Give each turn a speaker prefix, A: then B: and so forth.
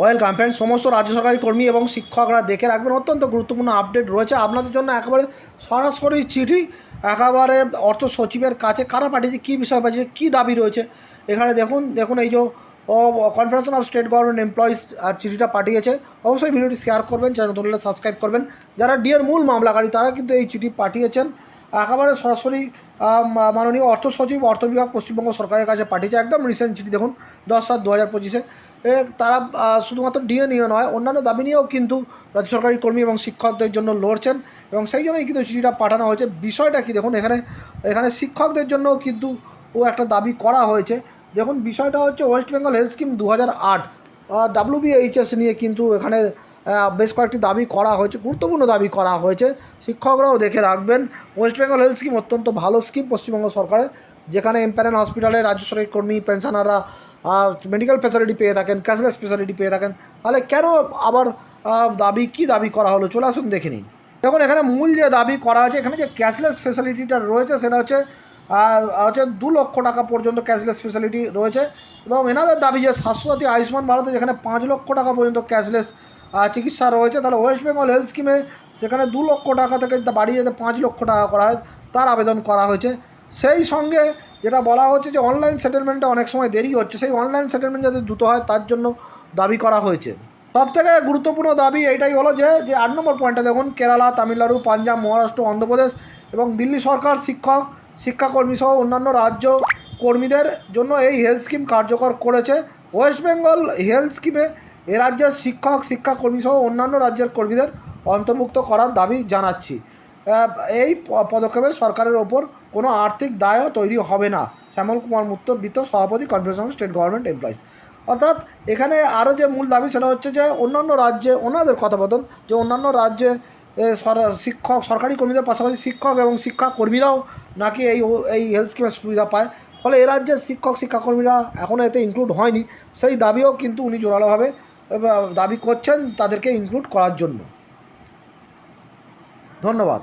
A: Welcome friend সমস্ত রাজ্য সরকারি কর্মী এবং শিক্ষকরা দেখে রাখবেন। অত্যন্ত গুরুত্বপূর্ণ আপডেট রয়েছে। আপনাদের জন্য একেবারে সরাসরি চিঠি, একেবারে অর্থ সচিবের কাছে। কারা পাঠিয়েছে, কী বিষয় পাঠিয়েছে, কী দাবি রয়েছে? এখানে দেখুন দেখুন এই যে confederation of state government employees আর চিঠিটা পাঠিয়েছে। অবশ্যই ভিডিওটি শেয়ার করবেন চ্যানেল সাবস্ক্রাইব করবেন। যারা ডিএর মূল মামলাকারী, তারা কিন্তু এই চিঠি পাঠিয়েছেন। একেবারে সরাসরি মাননীয় অর্থ সচিব অর্থ বিভাগ পশ্চিমবঙ্গ সরকারের কাছে পাঠিয়েছে একদম রিসেন্ট চিঠি। দেখুন দশ সাত দু হাজার পঁচিশে। এ, তারা শুধুমাত্র ডিএ নিয়ে নয় অন্যান্য দাবি নিয়েও কিন্তু রাজ্য সরকারি কর্মী এবং শিক্ষকদের জন্য লড়ছেন এবং সেই জন্যই কিন্তু চিঠিটা পাঠানো হয়েছে। বিষয়টা কি দেখুন এখানে এখানে শিক্ষকদের জন্য কিন্তু ও একটা দাবি করা হয়েছে। দেখুন বিষয়টা হচ্ছে ওয়েস্ট বেঙ্গল হেলথ স্কিম দু হাজার আট ডাব্লিউবিএইচএস নিয়ে কিন্তু এখানে বেশ কয়েকটি দাবি করা হয়েছে, গুরুত্বপূর্ণ দাবি করা হয়েছে। শিক্ষকরাও দেখে রাখবেন, ওয়েস্ট বেঙ্গল হেলথ স্কিম অত্যন্ত ভালো স্কিম পশ্চিমবঙ্গ সরকারের, যেখানে এমপ্যানেল হসপিটালে রাজ্য সরকারি কর্মী, পেনশনাররা মেডিকেল ফ্যাসিলিটি পেয়ে থাকেন ক্যাশলেস ফ্যাসিলিটি পেয়ে থাকেন। তাহলে কেন আবার দাবি, কি দাবি করা হলো? চলে আসুন দেখে নিন দেখুন, এখানে মূল যে দাবি করা হয়েছে এখানে যে ক্যাশলেস ফেসিলিটিটা রয়েছে, সেটা হচ্ছে হচ্ছে দু লক্ষ টাকা পর্যন্ত ক্যাশলেস ফেসিলিটি রয়েছে এবং এনাদের দাবি যে স্বাস্থ্যসাথী আয়ুষ্মান ভারতে যেখানে পাঁচ লক্ষ টাকা পর্যন্ত ক্যাশলেস চিকিৎসা রয়েছে, তাহলে ওয়েস্ট বেঙ্গল হেলথ স্কিমে সেখানে দু লক্ষ টাকা থেকে বাড়িয়ে যেতে পাঁচ লক্ষ টাকা করা হয়, তার আবেদন করা হয়েছে। সেই সঙ্গে যেটা বলা হচ্ছে যে অনলাইন সেটেলমেন্টে অনেক সময় দেরি হচ্ছে, সেই অনলাইন সেটেলমেন্ট যাতে দ্রুত হয় তার জন্য দাবি করা হয়েছে। সব থেকে গুরুত্বপূর্ণ দাবি এইটাই হলো যে যে আট নম্বর পয়েন্টটা দেখুন, কেরালা, তামিলনাড়ু, পাঞ্জাব, মহারাষ্ট্র, অন্ধ্রপ্রদেশ এবং দিল্লি সরকার, শিক্ষক, শিক্ষাকর্মী সহ অন্যান্য রাজ্য কর্মীদের জন্য এই হেলথ স্কিম কার্যকর করেছে। ওয়েস্ট বেঙ্গল হেলথ স্কিমে এ রাজ্যের শিক্ষক, শিক্ষাকর্মী সহ অন্যান্য রাজ্যের কর্মীদের অন্তর্ভুক্ত করার দাবি জানাচ্ছি। এই পদক্ষেপে সরকারের ওপর কোনো আর্থিক দায়ও তৈরি হবে না, শ্যামল কুমার মুত্ত বিত্ত সভাপতি কনফারেশন স্টেট গভর্নমেন্ট এমপ্লয়িজ। অর্থাৎ এখানে আরও যে মূল দাবি সেটা হচ্ছে যে অন্যান্য রাজ্যে ওনাদের কথাবাদন যে অন্যান্য রাজ্যে শিক্ষক, সরকারি কর্মীদের পাশাপাশি শিক্ষক এবং শিক্ষাকর্মীরাও নাকি এই এই হেলথ স্কিমের সুবিধা পায়। ফলে এ রাজ্যের শিক্ষক, শিক্ষাকর্মীরা এখনও এতে ইনক্লুড হয়নি। সেই দাবিও কিন্তু উনি জোরালোভাবে দাবি করছেন তাদেরকে ইনক্লুড করার জন্য। ধন্যবাদ।